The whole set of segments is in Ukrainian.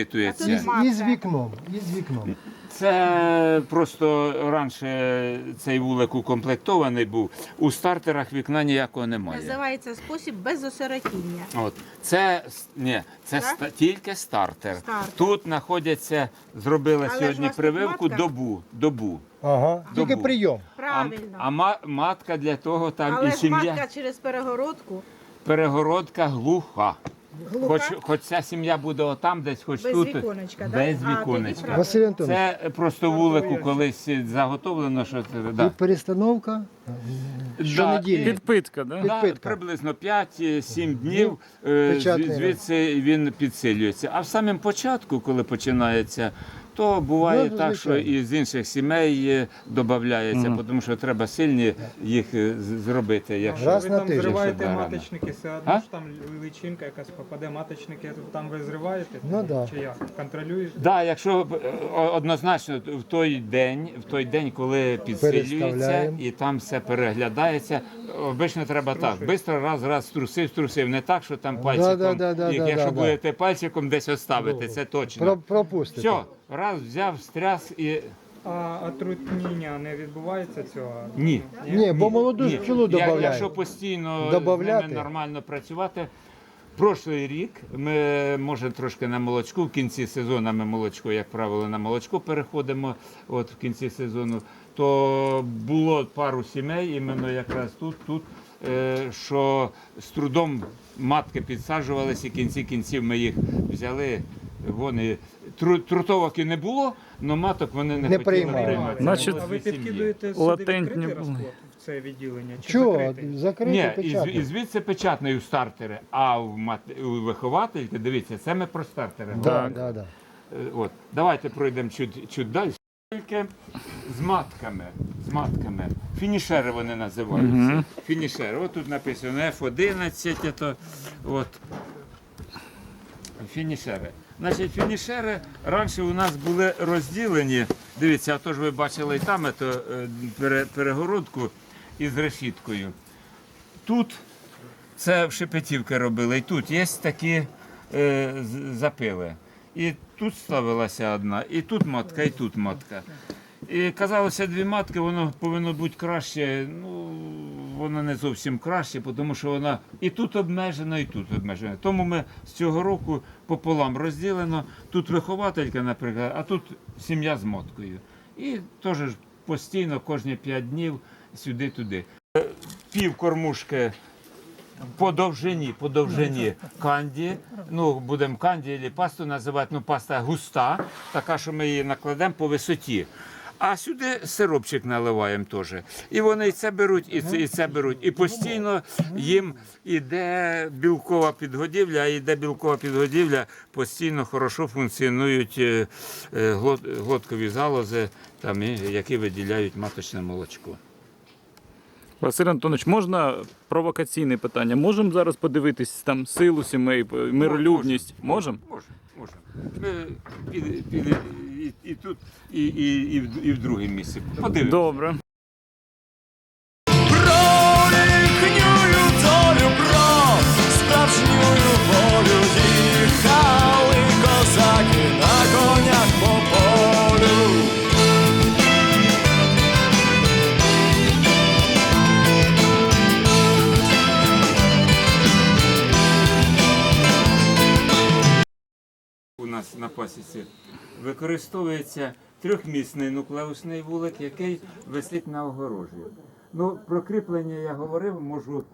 Із, Матка. із вікном, із вікном. Це просто раніше цей вулик укомплектований був. У стартерах вікна ніякого немає. Називається спосіб без осиротіння. От це ні, це ста- тільки стартер. Стартер. Тут знаходяться, зробили Але сьогодні прививку матка? добу. добу. Ага, тільки прийом. А, Правильно. а ма- матка для того там Але і сім'я. матка через перегородку Перегородка глуха. Глуха, Хоч, хоч ця сім'я буде отам, десь хоч без тут. віконечка. да? без А, тоді віконечка. правильно. Василь Антонович, Це просто вулику колись заготовлено, що це. і перестановка щонеділі. Підпитка, да? Да, Підпитка. приблизно 5-7 днів е, печатний зві- звідси він підсилюється. А в самому початку, коли починається, то буває Ну, так, що звичайно. і з інших сімей е, додається, тому що треба сильні їх е, з- зробити. Якщо Раз ви на там тиждень. зриваєте Щоб маточники, все А? одно ж там личинка якась попаде, маточники там ви зриваєте? Ну да. Чи як? Контролюєте? Да, якщо е, о- однозначно в той день, в той день, коли підсилюється Переставляємо. і там все переглядається, обично треба так. Бистро раз, раз струсив, струсив. Не так, що там пальчиком. да, да, да, їх, да, якщо да, да. будете пальчиком десь оставити, це точно. Про, пропустите. Все, раз взяв, стряс і. А отрутніння не відбувається цього? Ні. Ні, бо молоду Ні. пчелу Я- Якщо постійно Добавляти. з ними нормально працювати. Прошлий рік ми може трошки на молочку. В кінці сезону ми молочко, як правило, на молочко переходимо. От в кінці сезону, то було пару сімей, іменно якраз тут, тут, е, що з трудом матки підсаджувалися, і в кінці кінців ми їх взяли. Вони тру- трутовок і не було, але маток вони не, Не хотіли приймали. приймати. Значить, А ви підкидуєте сюди Латентні відкритий були. розплод в це відділення? Чи Чого? Закрити Ні, і, печатний. і звідси печатний у стартери, а в мат... у виховательки, дивіться, це ми про стартери. Да, говоримо. да, да. Е, От. Давайте пройдемо чуть, чуть далі. З матками. З матками. Фінішери вони називаються. Фінішери. От тут написано F11. То, от. Фінішери. Значить, фінішери раніше у нас були розділені. Дивіться, а то ж ви бачили і там ето, е, пере- перегородку із решіткою. Тут це в Шепетівки робили, і тут є такі е, з- запили. І тут ставилася одна, і тут матка, і тут матка. І казалося, дві матки, воно повинно бути краще. Ну, воно не зовсім краще, тому що вона і тут обмежена, і тут обмежена. Тому ми з цього року пополам розділено. Тут вихователька, наприклад, а тут сім'я з маткою. І теж постійно, кожні п'ять днів сюди-туди. Пів кормушки по довжині, по довжині канді. Ну, будемо канді або пасту називати, ну паста густа, така, що ми її накладемо по висоті. А сюди сиропчик наливаємо теж. І вони і це беруть, і це, і це беруть. І постійно їм іде білкова підгодівля, а йде білкова підгодівля, постійно хорошо функціонують е, е, глот- глоткові залози, там, які виділяють маточне молочко. Василь Антонович, можна провокаційне питання? Можемо зараз подивитись там силу сімей, миролюбність? Можемо? Можемо, під, під, і, і тут, і, і, і, в, і в другому місці. Подивимося. Добре. Про їхню про справжню волю їхали козаки на конях по полю. У нас на пасіці використовується трьохмісний нуклеусний вулик, який висить на огорожі. Ну, про кріплення я говорив, можу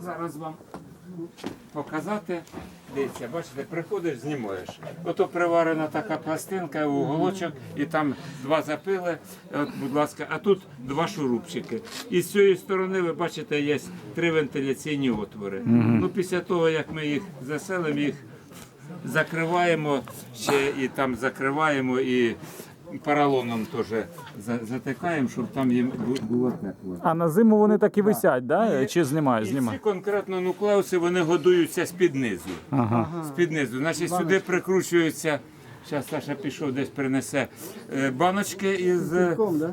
зараз вам показати. Дивіться, бачите, приходиш, знімаєш. Ото приварена така пластинка, уголочок, і там два запили, от, будь ласка, а тут два шурупчики. І з цієї сторони, ви бачите, є три вентиляційні отвори. Ну, після того, як ми їх заселимо, їх закриваємо ще і там закриваємо і поролоном теж за- затикаємо, щоб там їм бу- було тепло. А на зиму вони так і висять, да? чи знімають? І ці Знімають. конкретно нуклеуси вони годуються з-під низу. Ага. З-під низу. Значить, сюди прикручуються. Зараз Саша пішов, десь принесе е, баночки із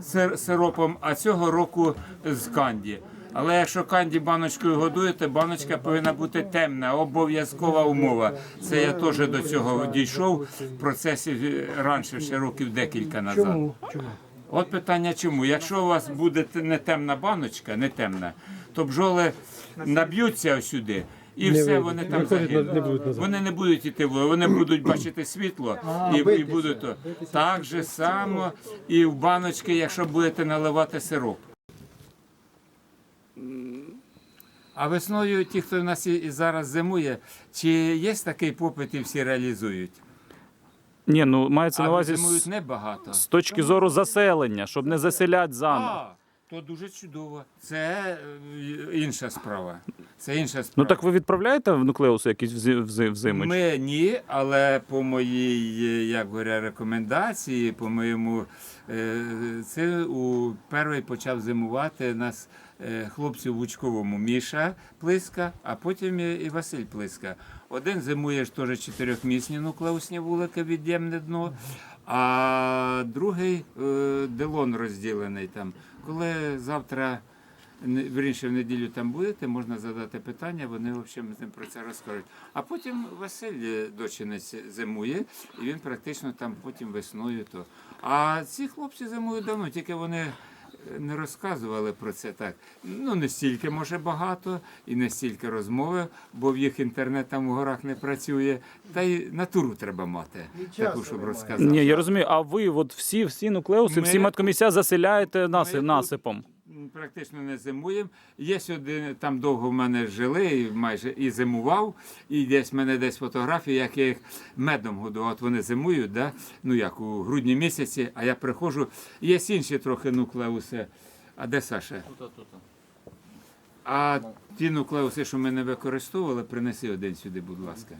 сир- сиропом, а цього року з канді. Але якщо канді баночкою годуєте, баночка повинна бути темна, обов'язкова умова. Це я теж до цього дійшов в процесі раніше, ще років декілька назад. От питання чому? Якщо у вас буде не темна баночка, не темна, то бджоли наб'ються сюди. І Не все, вони там загинуть. не. Вони не будуть йти в вони будуть бачити світло і, і будуть то. Так же само і в баночки, якщо будете наливати сироп. А весною ті, хто в нас і зараз зимує, чи є такий попит і всі реалізують? Ні, ну мається на увазі зимують з, небагато. з точки зору заселення, щоб не заселяти заново. А, то дуже чудово. Це е, інша справа. Це інша Ну так ви відправляєте в нуклеуси якісь взи- взи- взимич? Ми ні, але по моїй, е, як говоря, рекомендації, по моєму, е, це у перший почав зимувати нас е, хлопці в Лучковому Міша Плиска, а потім і Василь Плиска. Один зимує ж теж чотирьохмісні нуклеусні вулики, від'ємне дно, а другий делон розділений там. Коли завтра Вірніше в неділю там будете, можна задати питання, вони з ним про це розкажуть. А потім Василь е, дочинець зимує, і він практично там потім весною то. А ці хлопці зимують давно, тільки вони не розказували про це так. Ну, не стільки, може, багато, і не стільки розмови, бо в їх інтернет там у горах не працює. Та й натуру треба мати, таку, щоб розказати. Ні, я розумію. А ви от всі, всі нуклеуси, всі медкомісія заселяєте наси- насипом. Практично не зимуємо. Є сюди, там довго в мене жили, і майже і зимував. І десь в мене десь фотографії, як я їх медом годував. От вони зимують, да? ну як у грудні місяці, а я приходжу. Є інші трохи нуклеуси. А де Саша? А ті нуклеуси, що ми не використовували, принеси один сюди, будь ласка.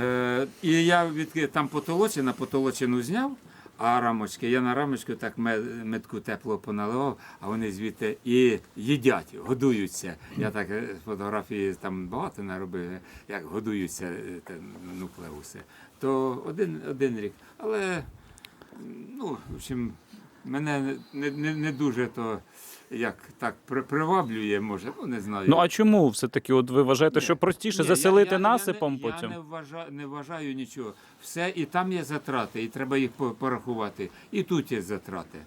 Е, і я від там потолочина, потолочину зняв, а рамочки, я на рамочку так метку тепло поналивав, а вони звідти і їдять, годуються. Я так е, фотографії там багато наробив, як годуються е, нуклеуси. То один, один рік. Але ну, в общем, мене не, не, не дуже то як так при- приваблює, може, ну не знаю. Ну а чому все-таки? От ви вважаєте, що простіше Ні, заселити я, я, насипом я не, потім? Я не вважаю, не вважаю нічого. Все, і там є затрати, і треба їх по- порахувати. І тут є затрати.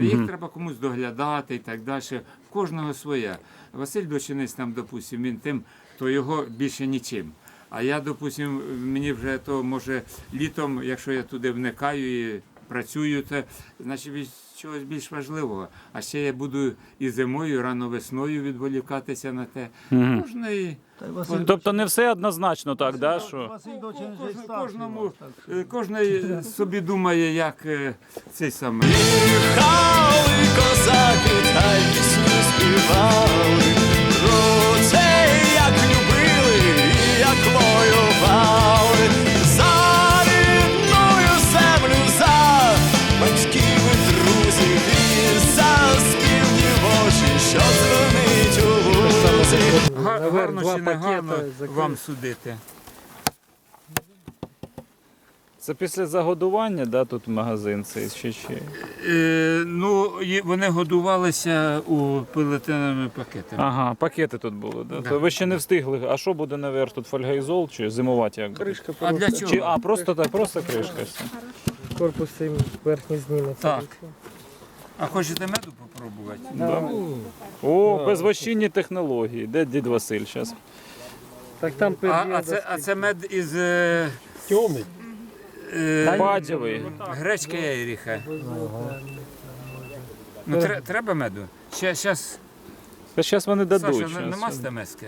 Їх треба комусь доглядати і так далі. В кожного своя. Василь Дочинець там, допустим, він тим, то його більше нічим. А я, допустим, мені вже то може літом, якщо я туди вникаю і працюю, то значить від чогось більш важливого. А ще я буду і зимою, і рано весною відволікатися на те. Кожний Тобто не все однозначно так, да? що? Кожен- кожному е, кожний собі думає, як е, цей самий. Їхали козаки та й пісню співали Про те, як любили і як воювали Наверх Гарно два чи не гарно закрив. вам судити. Це після загодування, да, тут магазин цей ще чи. Е, ну, і вони годувалися у поліетиленовими пакетами. Ага, пакети тут були, да? То ви ще не встигли. А що буде наверх? Тут фольгайзол чи зимувати як? буде? Кришка А для просто. Чи, а, просто так, просто кришка. все. Корпус цим верхній зніметься. Так. А хочете меду попробувати? Да. О, безвощинні технології. Де дід Василь зараз? Так там А, а, це, а це мед із е, темний. е, Падєвий. гречки Ейріха. Ну, тре- треба меду? Ще, щас, Та зараз вони дадуть. Саша, щас. нема стемески?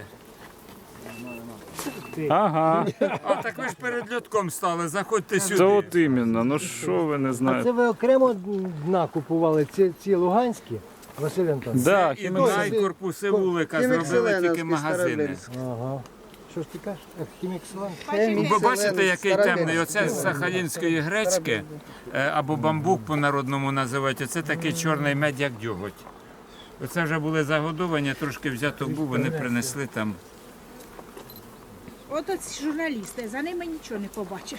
Ага, А так ви ж перед льотком стали, заходьте це сюди. от іменно. Ну що ви не А це знаєте? ви окремо дна купували ці, ці луганські, Василь Антонович? Да, І хімік... дай корпуси вулика зробили тільки магазини. Ага. Що ж ти кажеш? Хімік Селен? Ви бачите, який темний. Оце з сахалінської гречки е, або бамбук по-народному називають. Оце такий чорний мед, як дьоготь. Оце вже були загодовані, трошки взяток був, вони принесли там. От ці журналісти, за ними нічого не побачиш.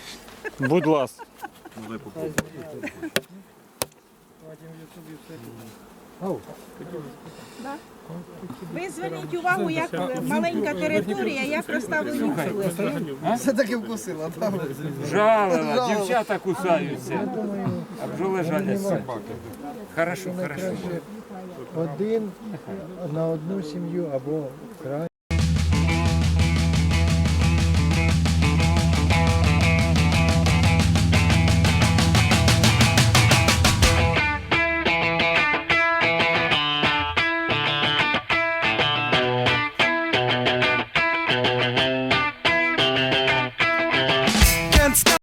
Будь ласка. Ви зверніть увагу, як маленька територія, як розставлені бджоли. Все таки вкусила, так? Жалила, дівчата кусаються. А бджоли жаляться. Хорошо, хорошо. Один на одну сім'ю або край.